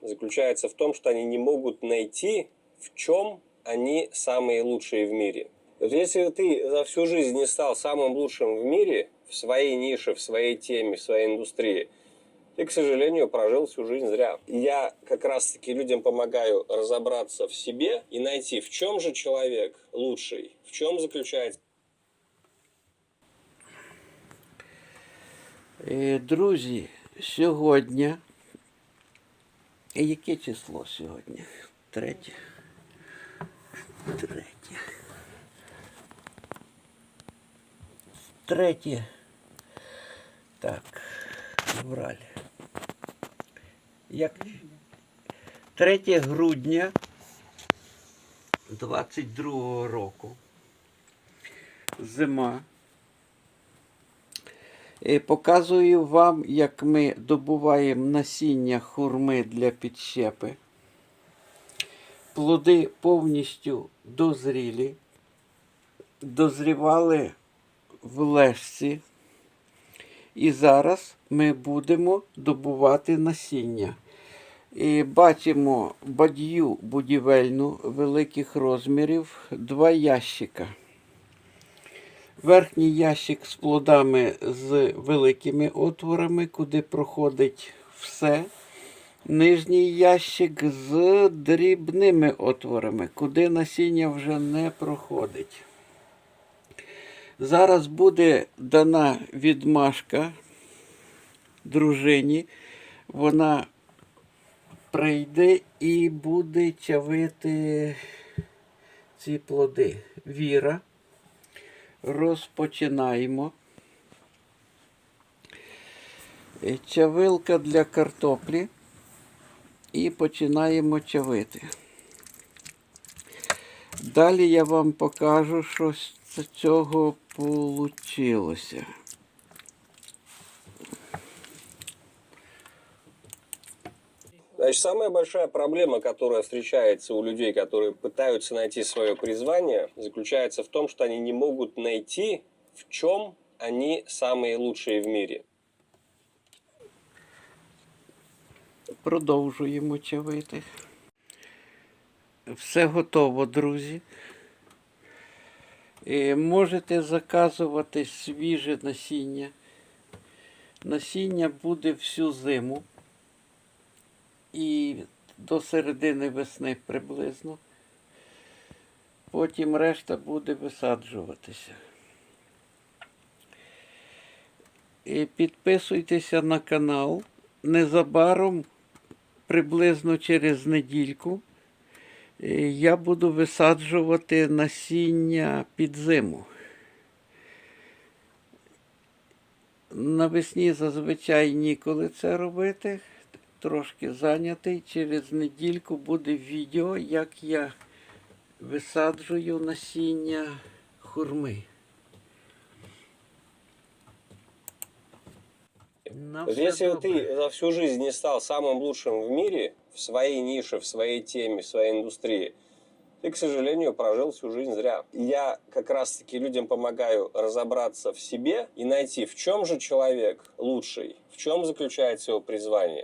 заключается в том, что они не могут найти, в чем они самые лучшие в мире. Вот если ты за всю жизнь не стал самым лучшим в мире, в своей нише, в своей теме, в своей индустрии, ты, к сожалению, прожил всю жизнь зря. Я как раз-таки людям помогаю разобраться в себе и найти, в чем же человек лучший, в чем заключается Е, Друзі, сьогодні. Яке число сьогодні? Третє. Третє. Третє. Так, февраль. Як? 3 грудня 22 року. Зима. Е, Показую вам, як ми добуваємо насіння хурми для підщепи. Плоди повністю дозрілі, дозрівали в лежці. І зараз ми будемо добувати насіння. І бачимо бадью будівельну великих розмірів, два ящика. Верхній ящик з плодами з великими отворами, куди проходить все. Нижній ящик з дрібними отворами, куди насіння вже не проходить. Зараз буде дана відмашка дружині. Вона прийде і буде чавити ці плоди. Віра розпочинаємо. Е, Чавилка для картоплі. І починаємо чавити. Далі я вам покажу, що з цього вийшло. Значит, самая большая проблема, которая встречается у людей, которые пытаются найти свое призвание, заключается в том, что они не могут найти, в чем они самые лучшие в мире. Продовжуємо чавити. Все готово, друзі. Е, Можете заказувати свіже насіння. Насіння буде всю зиму і до середини весни приблизно. Потім решта буде висаджуватися. І підписуйтеся на канал. Незабаром, приблизно через недільку, е, я буду висаджувати насіння під зиму. Навесні зазвичай ніколи це робити. Трошки зайнятий. Через недільку буде відео, як я висаджую насіння хурми. На Вот все если добре. ты за всю жизнь не стал самым лучшим в мире, в своей нише, в своей теме, в своей индустрии, ты, к сожалению, прожил всю жизнь зря. Я как раз-таки людям помогаю разобраться в себе и найти, в чем же человек лучший, в чем заключается его призвание.